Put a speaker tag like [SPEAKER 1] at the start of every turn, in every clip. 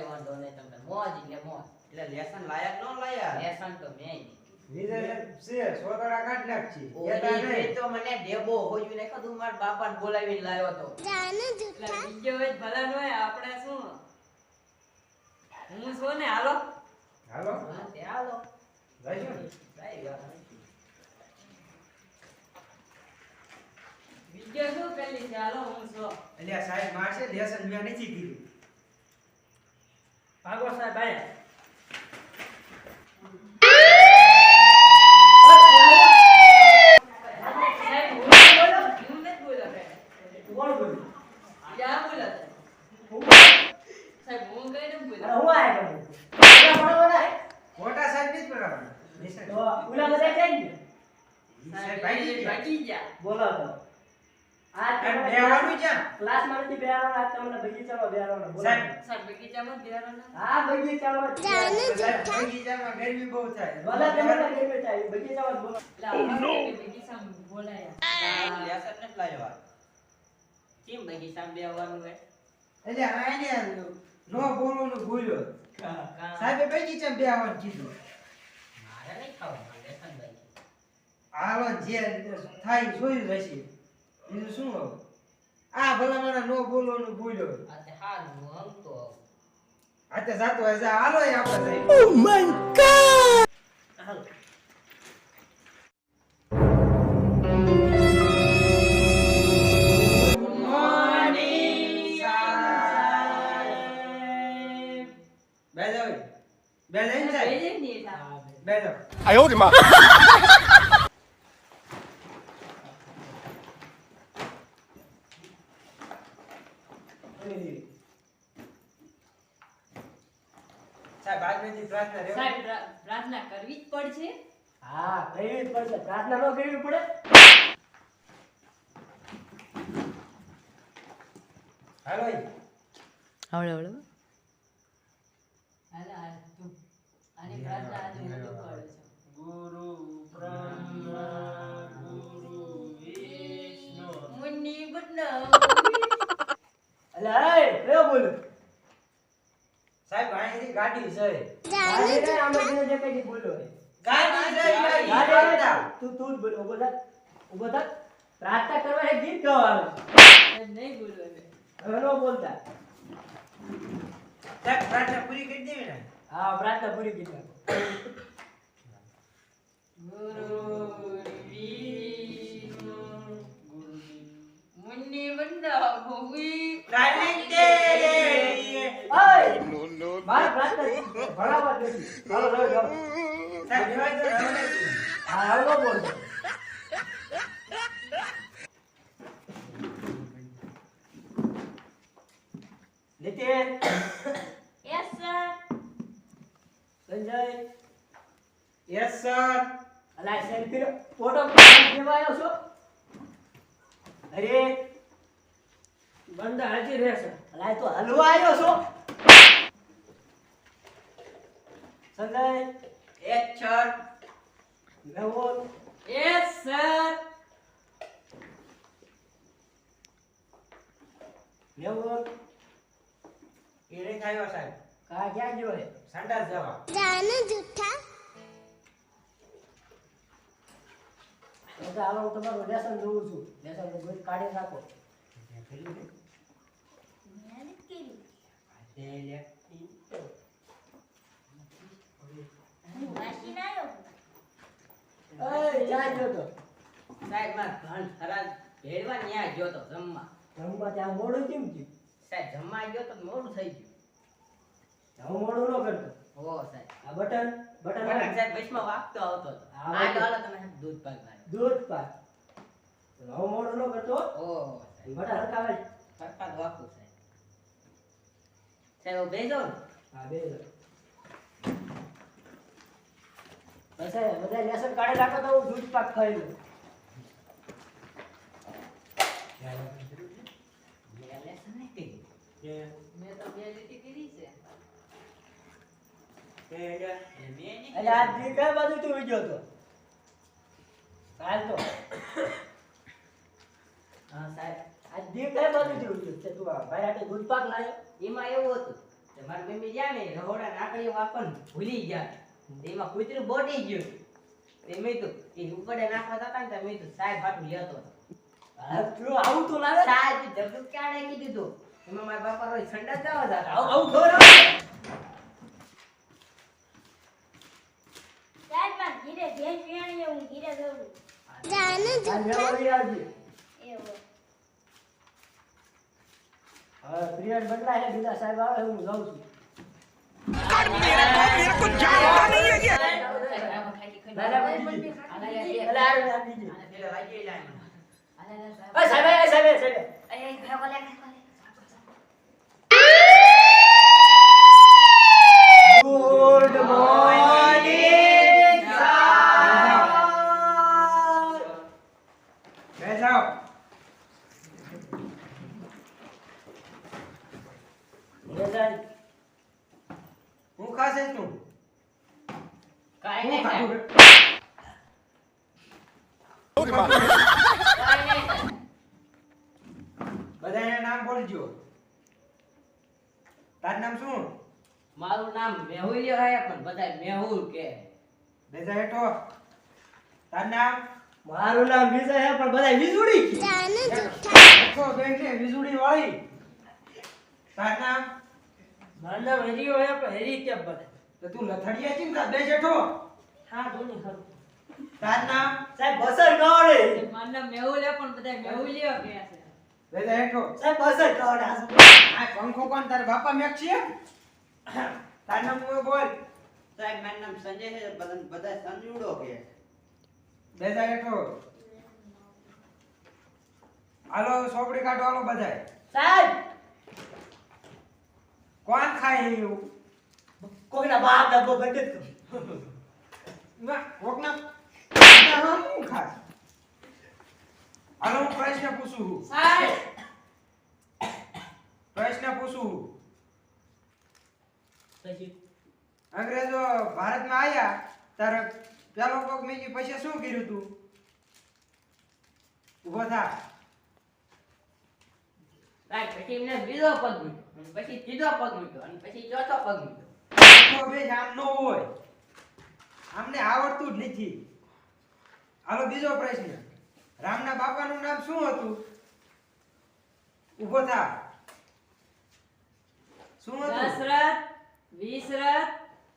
[SPEAKER 1] કઈ વાંધો નહીં તમને મોજ એટલે મોજ
[SPEAKER 2] એટલે લેસન લાયક નો લાયા
[SPEAKER 1] લેસન તો મેં
[SPEAKER 3] બીજો શું? ને હાલો.
[SPEAKER 4] હાલો.
[SPEAKER 1] હા, તે હાલો.
[SPEAKER 4] જઈશું ને?
[SPEAKER 1] કઈ વાત નથી.
[SPEAKER 3] બીજો શું પેલી હાલો હું છું.
[SPEAKER 4] એટલે સાહેબ મારશે લેસન મેં નથી કીધું.
[SPEAKER 5] ભાગો સાહેબ આયા.
[SPEAKER 4] ભણાવવાના
[SPEAKER 5] તો
[SPEAKER 4] બેહવાનું ક્યાં?
[SPEAKER 5] ક્લાસમાં નથી બેહવાના આજ તમને બગીચામાં બેહવાના
[SPEAKER 4] સાહેબ.
[SPEAKER 3] સાહેબ બગીચામાં ગયા
[SPEAKER 5] હા બગીચામાં જ બેહવાના.
[SPEAKER 4] સાહેબ બગીચામાં ગરમી બહુ થાય.
[SPEAKER 5] ભલે તમને ગમે થાય બગીચામાં
[SPEAKER 3] અમારે કે બગીચામાં બોલાયા.
[SPEAKER 2] લેસન નથી લાવ્યા
[SPEAKER 1] કેમ બગીચામાં બેહવાનું હે?
[SPEAKER 4] એટલે આને નો બોલવાનું ભૂલ્યો? સાહેબે બગીચામાં બેહવાનું કીધું.
[SPEAKER 1] મારે નહીં ખાવાનું લેસન ભાઈ
[SPEAKER 4] હાલો જે થાય જોયું રહેશે બીજું શું હવે આ ભલા મારા નો બોલવાનું ભૂલ્યો.
[SPEAKER 1] આજે હારું
[SPEAKER 4] આમ તો આજે જાતો આજે હાલો આપણે જઈ ઓ માય ગોડ
[SPEAKER 1] હાલો
[SPEAKER 4] બે જાવ બે જઈને
[SPEAKER 3] જાય
[SPEAKER 4] બે જાવ
[SPEAKER 6] આયો
[SPEAKER 4] રે માં પ્રાર્થના રહેવા
[SPEAKER 3] સાહેબ પ્રાર્થના કરવી જ પડશે.
[SPEAKER 5] હા કરવી જ પડશે. પ્રાર્થના ન કરવી પડે?
[SPEAKER 4] હાલો.
[SPEAKER 3] હાલો
[SPEAKER 4] સાહેબ અહીંથી ગાડી છે.
[SPEAKER 5] આમે જેને જે કઈ બોલો.
[SPEAKER 4] ગાડી છે
[SPEAKER 5] ગાડી આવે. તું તું બોલ ઊભો થા ઊભો થા. પ્રાર્થના કરવા એક ગીત ગાવાનું.
[SPEAKER 3] નહીં બોલો હવે.
[SPEAKER 5] હવે નો બોલતા.
[SPEAKER 4] તક પ્રાર્થના પૂરી કરી દેવી ને?
[SPEAKER 5] હા પ્રાર્થના પૂરી કરી નાખો બોલતો Nitin
[SPEAKER 3] yes sir
[SPEAKER 5] Sanjay.
[SPEAKER 4] Yes sir
[SPEAKER 5] અલા સેલ્ફી ફોટો લેવા આવ્યો છો? અરે બંદા હાજી રહેશે અલા તો હલવા આવ્યો છો. સંજય
[SPEAKER 1] એક છડ
[SPEAKER 5] નવો
[SPEAKER 3] યસ સર
[SPEAKER 5] નવો
[SPEAKER 4] એ રહી આવ્યો સાહેબ.
[SPEAKER 5] કા ક્યાં ગયો હે
[SPEAKER 4] સંડાસ જવા.
[SPEAKER 5] તો કે હાલો હું તમારું લેસન જોઉં છું. લેસન કોઈ કાઢી નાખો. એ ક્યાં ગયો તો.
[SPEAKER 1] સાહેબ માર ઘણ ખરા ભેળવા ન્યા ગયો તો જમવા.
[SPEAKER 5] જમવા ત્યાં મોડું કેમ થયું?
[SPEAKER 1] સાહેબ જમવા ગયો તો મોડું થઈ ગયું.
[SPEAKER 5] હું મોડું ન કરતો.
[SPEAKER 1] હો સાહેબ.
[SPEAKER 5] આ બટન બટન
[SPEAKER 1] બટન સાહેબ વચમાં વાગતો આવતો આ હાલો તમે દૂધ પાક ભાઈ
[SPEAKER 5] દૂધ પાક. હું મોડું ન કરતો
[SPEAKER 1] ઓ
[SPEAKER 5] બટા હરકાવે
[SPEAKER 1] ફરફાટ વાગતું સાહેબ. સાહેબ બેજો
[SPEAKER 5] હા બે પછી બધા લેસન કાઢી રાખો તો હું દૂધ પાક ખાઈ લઉં
[SPEAKER 1] મેં લેસન નહીં કર્યું.
[SPEAKER 3] મેં તો બે લીટી કરી છે
[SPEAKER 1] એટલે મેં નહીં
[SPEAKER 5] એટલે આ દી કઈ બાજુ તું વિજ્યો તો કાલ તો
[SPEAKER 1] હા સાહેબ
[SPEAKER 5] આ કઈ બાજુ તે તું ભાઈ હાટે દૂધ પાક લાયો?
[SPEAKER 1] એમાં એવું હતું કે મારી મમ્મી ગયા ને રહોડા નાકડીઓ વાપરવાનું ભૂલી ગયા. એમાં કૂતરું બોટી ગયું. તે મેં તો એ ઉપડે નાખવા હતા ને તો મેં તો સાહેબ હાટું લેતો હતો.
[SPEAKER 5] હા, આવું તો લાવે
[SPEAKER 1] સાહેબ જબરું ક્યાં નાખી દીધું? એમાં મારા બાપા રોજ ઠંડા જવા જતા.
[SPEAKER 5] આવું આવું ખબર
[SPEAKER 6] ઘીરે ભેંસ વિયાણી હું ઘીરે દઉં
[SPEAKER 5] આ લેવા
[SPEAKER 6] એવું.
[SPEAKER 5] હવે પિરિયડ બદલાય બીજા સાહેબ આવે હું જાઉં છું. દાદા બની ગઈ. અલે આ રે, આ બીજી.
[SPEAKER 2] પેલા વાગી જાય મને.
[SPEAKER 5] એ સાહેબ એ સાહેબ એ સાહેબ ગુડ મોર્નિંગ
[SPEAKER 4] બેસો હું ખાશે તું
[SPEAKER 1] કાંઈ
[SPEAKER 4] હું
[SPEAKER 1] નહીં
[SPEAKER 4] ખાધું
[SPEAKER 1] સાહેબ.
[SPEAKER 4] રે?
[SPEAKER 1] કાંઈ નહીં સાહેબ.
[SPEAKER 4] બધાને નામ બોલજો તારું નામ શું?
[SPEAKER 1] મારું નામ મેહુલિયો હે પણ બધા મેહુલ કે.
[SPEAKER 4] બેસા હેઠો. તારું નામ?
[SPEAKER 5] મારું નામ વિજય છે પણ બધા વીજળી
[SPEAKER 4] હેઠો બેઠે વીજળી વાળી. તારું નામ?
[SPEAKER 5] મારું નામ હરિયો છે પણ હરી કેમ બધા
[SPEAKER 4] તો તું લથડિયા ચિંતા બે હેઠો.
[SPEAKER 5] હા ધોની ખરું.
[SPEAKER 4] તારું નામ?
[SPEAKER 5] સાહેબ બસર કવડે
[SPEAKER 3] મારું નામ મેહુલ પણ બધા છે.
[SPEAKER 4] બેસા હેઠો.
[SPEAKER 5] સાહેબ બસર કવડે
[SPEAKER 4] આ પંખો કોણ? તારા બાપા મેક છે તારું નામ હું બોલ?
[SPEAKER 2] સાહેબ મારું નામ સંજય છે બધા સંજુડો કે
[SPEAKER 4] બેસા હેઠો. હાલો સોપડી કાઢો હાલો બધા
[SPEAKER 5] સાહેબ!
[SPEAKER 4] કોણ ખાય એવું?
[SPEAKER 5] કોઈના બાપ ડબ્બો બંધ
[SPEAKER 4] ના કોકના કોકના હું ખાસ હાલો હું પ્રશ્ન પૂછું છું. પ્રશ્ન પૂછું છું.
[SPEAKER 5] પછી?
[SPEAKER 4] અંગ્રેજો ભારતમાં આયા ત્યારે પેલો પગ મેજી પછી શું કર્યું તું? ઊભો થા.
[SPEAKER 1] પછી એમને બીજો પગ મૂક્યો પછી ત્રીજો પગ મૂક્યો અને પછી ચોથો પગ મૂક્યો.
[SPEAKER 4] બે આમ નો હોય. આમને આવડતું જ નથી. હાલો બીજો પ્રશ્ન. રામના બાપાનું નામ શું હતું? ઊભો થા. શું હતું?
[SPEAKER 3] દશરથ વિશરથ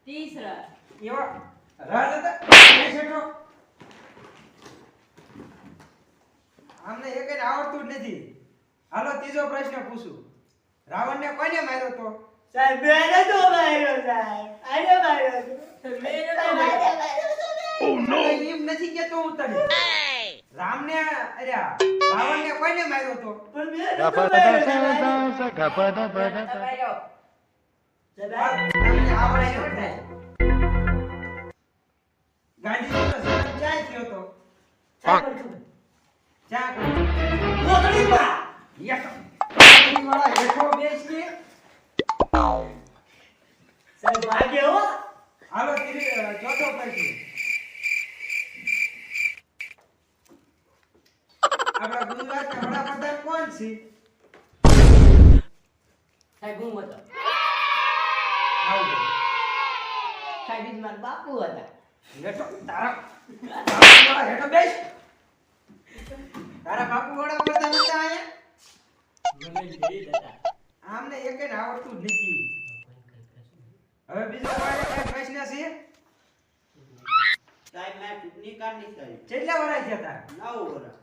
[SPEAKER 3] તીસરથ
[SPEAKER 4] એવા રાજ હતા? એ શેઠો. આમને એકેય આવડતું જ નથી. હાલો ત્રીજો પ્રશ્ન પૂછું. રાવણને કોને માર્યો તો?
[SPEAKER 5] સાહેબ મેને તો માર્યો સાહેબ. આને માર્યો તો. બેને તો
[SPEAKER 4] એમ નથી કેતો હું તને. રામને અરે રાવણને કોઈને માર્યો તો?
[SPEAKER 5] પણ તો
[SPEAKER 4] ક્યાં થયો તો? ક્યાં. હેઠો
[SPEAKER 5] સાહેબ
[SPEAKER 4] હાલો ત્રી- અ, આપણા ગુજરાતના કોણ છે?
[SPEAKER 1] સાહેબ હું હતો. સાહેબ જ મારા બાપુ હતા.
[SPEAKER 4] હેઠો તારા હેઠો બેસ. તારા બાપુ વડાપ્રધાન હતા અહીંયા
[SPEAKER 1] મને જઈ હતા.
[SPEAKER 4] આવડતું નથી. હવે બીજો કોઈ પ્રશ્ન છે?
[SPEAKER 2] સાહેબ મેં ચૂંટણી
[SPEAKER 4] કેટલા વર્ષ થયા
[SPEAKER 2] નવ વર્ષ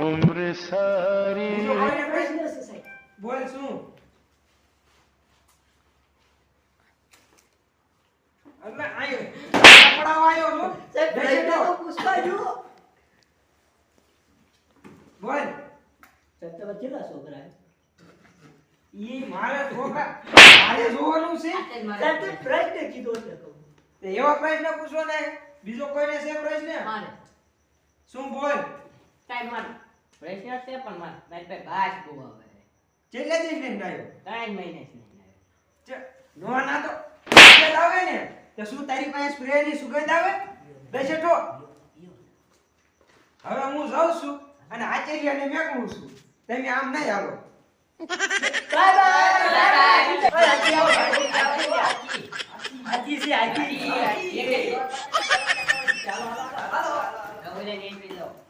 [SPEAKER 5] ઉમરે સારી.
[SPEAKER 4] ઈ મારા છોકરા મારે જોવાનું છે
[SPEAKER 5] પ્રશ્ન કીધો છે.
[SPEAKER 4] એવો પ્રશ્ન પૂછો ને. બીજો કોઈને છે ને
[SPEAKER 1] મારે.
[SPEAKER 4] શું બોલ?
[SPEAKER 1] સાહેબ મારે. પ્રશ્ન છે પણ માર. મારી પાસે ઘાસ બહુ આવે. છે.
[SPEAKER 4] છેલ્લે ને આવ્યો?
[SPEAKER 1] ત્રણ મહિને
[SPEAKER 4] છે નો ના તો સુગંધ આવે ને? તે શું તારી પાસે સ્પ્રે ની સુગંધ આવે? બેસ હવે હું જાઉં છું અને આચાર્યને મેકવું છું. તમે આમ નહીં હાલો.
[SPEAKER 5] Bye bye.
[SPEAKER 1] Bye bye.
[SPEAKER 5] Aji આજી આજી
[SPEAKER 1] હાજી. ચાલો ચાલો ચાલો. ચાલો